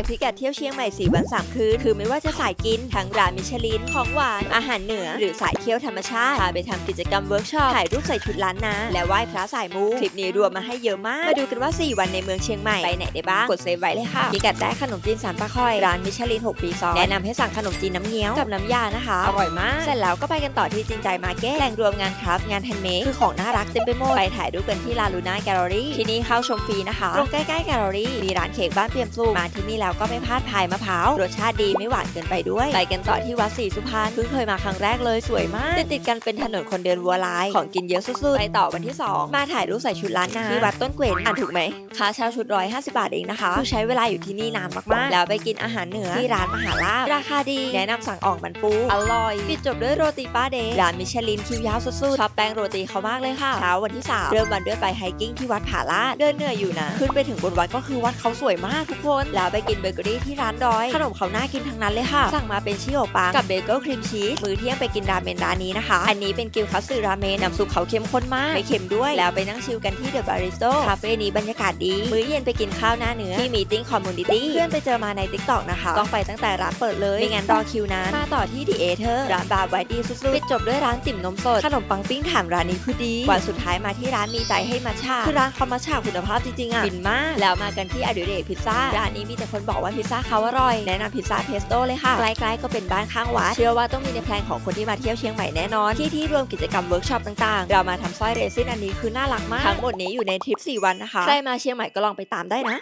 กพิกัดเที่ยวเชียงใหม่4วัน3คืนคือไม่ว่าจะสายกินทั้งร้านมิชลินของหวานอาหารเหนือ หรือสายเที่ยวธรรมชาติพาไปทำกิจกรรมเวิร์กช็อปถ่ายรูปใส่ชุดล้านนาและไหว้พระสายมูคลิปนี้รวมมาให้เยอะมากมาดูกันว่า 4 วันในเมืองเชียงใหม่ไปไหนได้บ้างกดเซฟไว้เลยค่ะพิกัดแรกขนมจีนสามปลาค่อยร้านมิชลิน6ปีซ้อนแนะนำให้สั่งขนมจีนน้ำเงี้ยวกับน้ำยานะคะอร่อยมากเสร็จแล้วก็ไปกันต่อที่จิงใจมาร์เก็ตแหล่งรวมงานคราฟต์งานแฮนด์เมดคือของน่ารักเต็มไปหมดไปถ่ายรูปกันที่ลาลูน่าแกลเลอรี่ที่นี่เข้าชมฟรีนะคะตรงใกล้ๆแกลเลอรี่มีร้านเค้กบ้านเปียมสุกมาที่นี่แล้วแล้วก็ไม่พลาดพายมะพร้าวรสชาติดีไม่หวานเกินไปด้วยไปกันต่อที่วัดศรีสุพรรณเพิ่งเคยมาครั้งแรกเลยสวยมากติดติดกันเป็นถนนคนเดินวัวลายของกินเยอะสุดๆไปต่อวันที่ 2 มาถ่ายรูปใส่ชุดล้านนาที่วัดต้นเกวนอ่านถูกไหมค่าเช่าชุด150บบาทเองนะคะคือใช้เวลาอยู่ที่นี่นานมากๆ แล้วไปกินอาหารเหนือที่ร้านมหาลาบราคาดีแนะนำสั่งอ่องมันปูอร่อยปิดจบด้วยโรตีป้าเดย์ร้านมิชลินคิวยาวสุดๆชอบแป้งโรตีเขามากเลยค่ะเช้าวันที่ 3 เริ่มวันด้วยไปไฮกิ้งที่วัดผาลาดเดินเหนื่อยอยู่นะขึ้นไปถึงบนวัดก็คือวัดเขาสวยมากทุกคนแล้วไปกินเบเกอรี่ที่ร้านดอย ขนมเขาน่ากินทั้งนั้นเลยค่ะ สั่งมาเป็นชิโอปังกับเบเกิลครีมชีสมื้อเที่ยงไปกินราเมนร้านนี้นะคะ อันนี้เป็นกิวคัตสึราเมนน้ำซุปเขาเข้มข้นมากไม่เค็มด้วย แล้วไปนั่งชิลกันที่เดอะบาริสโตคาเฟ่นี้บรรยากาศดี มื้อเย็นไปกินข้าวหน้าเนื้อที่มีติ้งคอมมูนิตี้เพื่อนไปเจอมาในติ๊กต็อกนะคะต้องไปตั้งแต่ร้านเปิดเลยไม่งั้นรอคิวนานมาต่อที่ดีเอเธอร์ร้านบาร์ไวดีสุดๆปิดจบด้วยร้านติ่มนมสดขนมปังปิ้งถามร้านนี้คือดีวันสุดท้ายมาที่ร้านมีใจให้มัชชาคือร้านเขามัชชาคุณภาพจริงๆอะฟินมากแล้วมากันที่อดิเรกพิซซ่าร้านนี้มีแต่คนบอกว่าพิซซ่าเขาอร่อย แนะนำพิซซ่าเพสโต้เลยค่ะ ใกล้ๆก็เป็นบ้านข้างวัด เชื่อว่าต้องมีในแพลนของคนที่มาเที่ยวเชียงใหม่แน่นอน ที่ที่รวมกิจกรรมเวิร์กช็อปต่างๆ เรามาทำสร้อยเรซินอันนี้คือน่ารักมาก ทั้งหมดนี้อยู่ในทริป 4 วันนะคะ ใครมาเชียงใหม่ก็ลองไปตามได้นะ